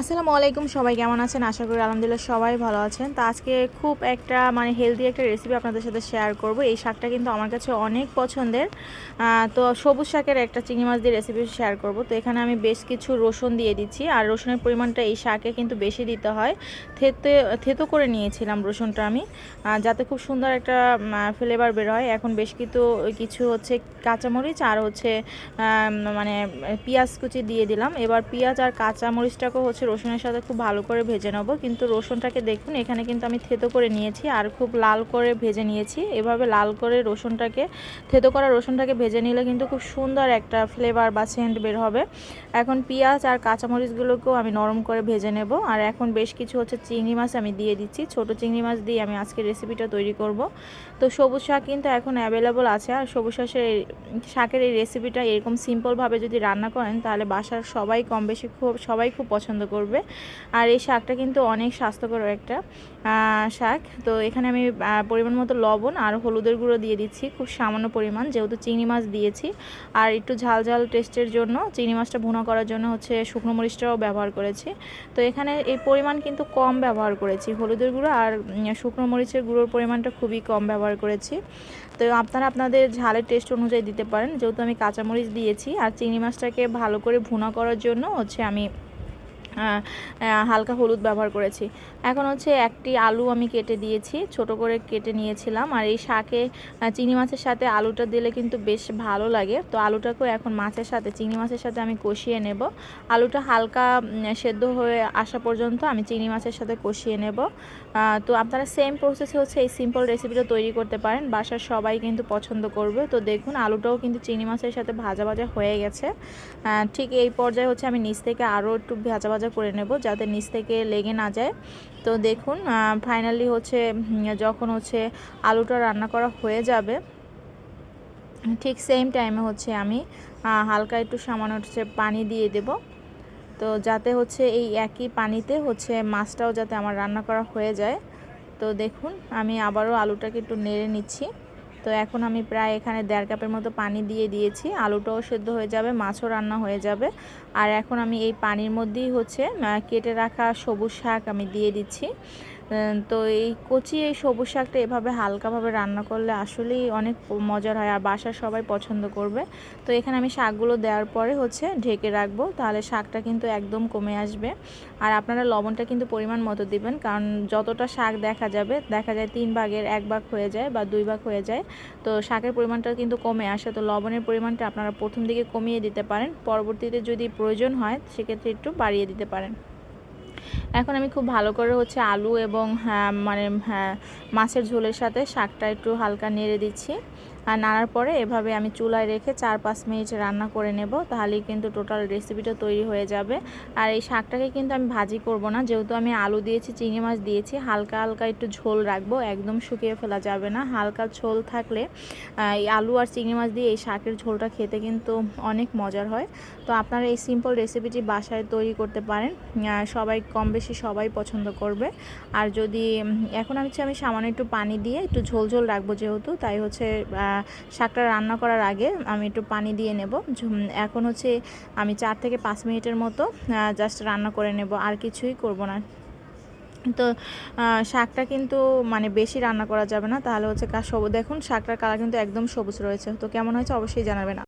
আসসালামু আলাইকুম, সবাই কেমন আছেন? আশা করি আলহামদুলিল্লাহ সবাই ভালো আছেন। তো আজকে খুব একটা মানে হেলদি একটা রেসিপি আপনাদের সাথে শেয়ার করব। এই শাকটা কিন্তু আমার কাছে অনেক পছন্দের। তো সবুজ শাকের একটা চিংড়ি মাছ দিয়ে রেসিপি শেয়ার করব। তো এখানে আমি বেশ কিছু রসুন দিয়ে দিচ্ছি। আর রসুনের পরিমাণটা এই শাকে কিন্তু বেশি দিতে হয়। থেতে, থেতো করে নিয়েছিলাম রসুনটা আমি। যাতে খুব সুন্দর একটা ফ্লেভার বের হয়। এখন বেশ কিছু কিছু হচ্ছে কাঁচামরিচ আর হচ্ছে মানে পেঁয়াজ কুচি দিয়ে দিলাম। এবার পেঁয়াজ আর কাঁচামরিচটাকেও হচ্ছে রসুনের সাথে খুব ভালো করে ভেজে নেব। কিন্তু রসুনটাকে দেখুন, এখানে কিন্তু আমি থেতো করে নিয়েছি আর খুব লাল করে ভেজে নিয়েছি। এভাবে লাল করে রসুনটাকে, থেতো করা রসুনটাকে ভেজে নিলে কিন্তু খুব সুন্দর একটা ফ্লেভার বা সেন্ট বের হবে। এখন পেঁয়াজ আর কাঁচামরিচগুলোকেও আমি নরম করে ভেজে নেব। আর এখন বেশ কিছু হচ্ছে চিংড়ি মাছ আমি দিয়ে দিচ্ছি। ছোট চিংড়ি মাছ দিয়ে আমি আজকে রেসিপিটা তৈরি করব। তো সবুজ শাক কিন্তু এখন অ্যাভেলেবল আছে। আর সবুজ শাকের শাকের এই রেসিপিটা এরকম সিম্পলভাবে যদি রান্না করেন, তাহলে বাসার সবাই কম বেশি খুব, সবাই খুব পছন্দ করবে। আর এই শাকটা কিন্তু অনেক স্বাস্থ্যকর একটা শাক। তো এখানে আমি পরিমাণ মতো লবণ আর হলুদের গুঁড়ো দিয়ে দিচ্ছি, খুব সামান্য পরিমাণ, যেহেতু চিংড়ি মাছ দিয়েছি। আর একটু ঝাল ঝাল টেস্টের জন্য, চিংড়ি মাছটা ভুনা করার জন্য হচ্ছে শুকনো মরিচটাও ব্যবহার করেছি। তো এখানে এই পরিমাণ কিন্তু কম ব্যবহার করেছি, হলুদের গুঁড়ো আর শুকনো মরিচের গুঁড়োর পরিমাণটা খুবই কম ব্যবহার করেছি। তো আপনারা আপনাদের ঝালের টেস্ট অনুযায়ী দিতে পারেন, যেহেতু আমি কাঁচামরিচ দিয়েছি। আর চিংড়ি মাছটাকে ভালো করে ভুনা করার জন্য হচ্ছে আমি হালকা হলুদ ব্যবহার করেছি। এখন হচ্ছে একটি আলু আমি কেটে দিয়েছি, ছোট করে কেটে নিয়েছিলাম। আর এই শাকে চিংড়ি মাছের সাথে আলুটা দিলে কিন্তু বেশ ভালো লাগে। তো আলুটাকেও এখন মাছের সাথে, চিংড়ি মাছের সাথে আমি কষিয়ে নেব। আলুটা হালকা সেদ্ধ হয়ে আসা পর্যন্ত আমি চিংড়ি মাছের সাথে কষিয়ে নেব। তো আপনারা সেম প্রসেসে হচ্ছে এই সিম্পল রেসিপিটা তৈরি করতে পারেন। বাসার সবাই কিন্তু পছন্দ করবে। তো দেখুন, আলুটাও কিন্তু চিংড়ি মাছের সাথে ভাজা ভাজা হয়ে গেছে। ঠিক এই পর্যায়ে হচ্ছে আমি নিচ থেকে আরও একটু ভাজা ভাজা করে নেব যাতে নিচ থেকে লেগে না যায়। তো দেখুন ফাইনালি হচ্ছে যখন হচ্ছে আলুটা রান্না করা হয়ে যাবে, ঠিক সেম টাইমে হচ্ছে আমি হালকা একটু সামান্য হচ্ছে পানি দিয়ে দেব। তো যাতে হচ্ছে এই একই পানিতে হচ্ছে মাছটাও যাতে আমার রান্না করা হয়ে যায়। তো দেখুন, আমি আবারও আলুটাকে একটু নেড়ে নিচ্ছি। তো এখন আমি প্রায় এখানে দেড় কাপের মতো পানি দিয়ে দিয়েছি। আলুটাও সেদ্ধ হয়ে যাবে, মাছও রান্না হয়ে যাবে। আর এখন আমি এই পানির মধ্যেই হচ্ছে কেটে রাখা সবুজ শাক আমি দিয়ে দিচ্ছি। তো এই কচি, এই সবুজ শাকটা এভাবে হালকাভাবে রান্না করলে আসলেই অনেক মজার হয় আর বাসার সবাই পছন্দ করবে। তো এখানে আমি শাকগুলো দেওয়ার পরে হচ্ছে ঢেকে রাখব, তাহলে শাকটা কিন্তু একদম কমে আসবে। আর আপনারা লবণটা কিন্তু পরিমাণ মতো দিবেন, কারণ যতটা শাক দেখা যাবে, দেখা যায় তিন ভাগের এক ভাগ হয়ে যায় বা দুই ভাগ হয়ে যায়। তো শাকের পরিমাণটা কিন্তু কমে আসে, তো লবণের পরিমাণটা আপনারা প্রথম দিকে কমিয়ে দিতে পারেন, পরবর্তীতে যদি প্রয়োজন হয়, সেক্ষেত্রে একটু বাড়িয়ে দিতে পারেন। এখন আমি খুব ভালো করে হচ্ছে আলু এবং হ্যাঁ, মানে হ্যাঁ, মাছের ঝোলের সাথে শাকটা একটু হালকা নেড়ে দিচ্ছি। আর নাড়ার পরে এভাবে আমি চুলায় রেখে চার পাঁচ মিনিট রান্না করে নেব, তাহলেই কিন্তু টোটাল রেসিপিটা তৈরি হয়ে যাবে। আর এই শাকটাকে কিন্তু আমি ভাজি করব না, যেহেতু আমি আলু দিয়েছি, চিংড়ি মাছ দিয়েছি, হালকা হালকা একটু ঝোল রাখব, একদম শুকিয়ে ফেলা যাবে না। হালকা ঝোল থাকলে এই আলু আর চিংড়ি মাছ দিয়ে এই শাকের ঝোলটা খেতে কিন্তু অনেক মজার হয়। তো আপনারা এই সিম্পল রেসিপিটি বাসায় তৈরি করতে পারেন সবাই কম বেশি সবাই পছন্দ করবে। আর যদি এখন হচ্ছে আমি সামান্য একটু পানি দিয়ে একটু ঝোল ঝোল রাখব যেহেতু, তাই হচ্ছে শাকটা রান্না করার আগে আমি একটু পানি দিয়ে নেব। এখন হচ্ছে আমি চার থেকে পাঁচ মিনিটের মতো জাস্ট রান্না করে নেব, আর কিছুই করব না। তো শাকটা কিন্তু মানে বেশি রান্না করা যাবে না, তাহলে হচ্ছে দেখুন, শাকটার কালার কিন্তু একদম সবুজ রয়েছে। তো কেমন হয়েছে অবশ্যই জানাবেন।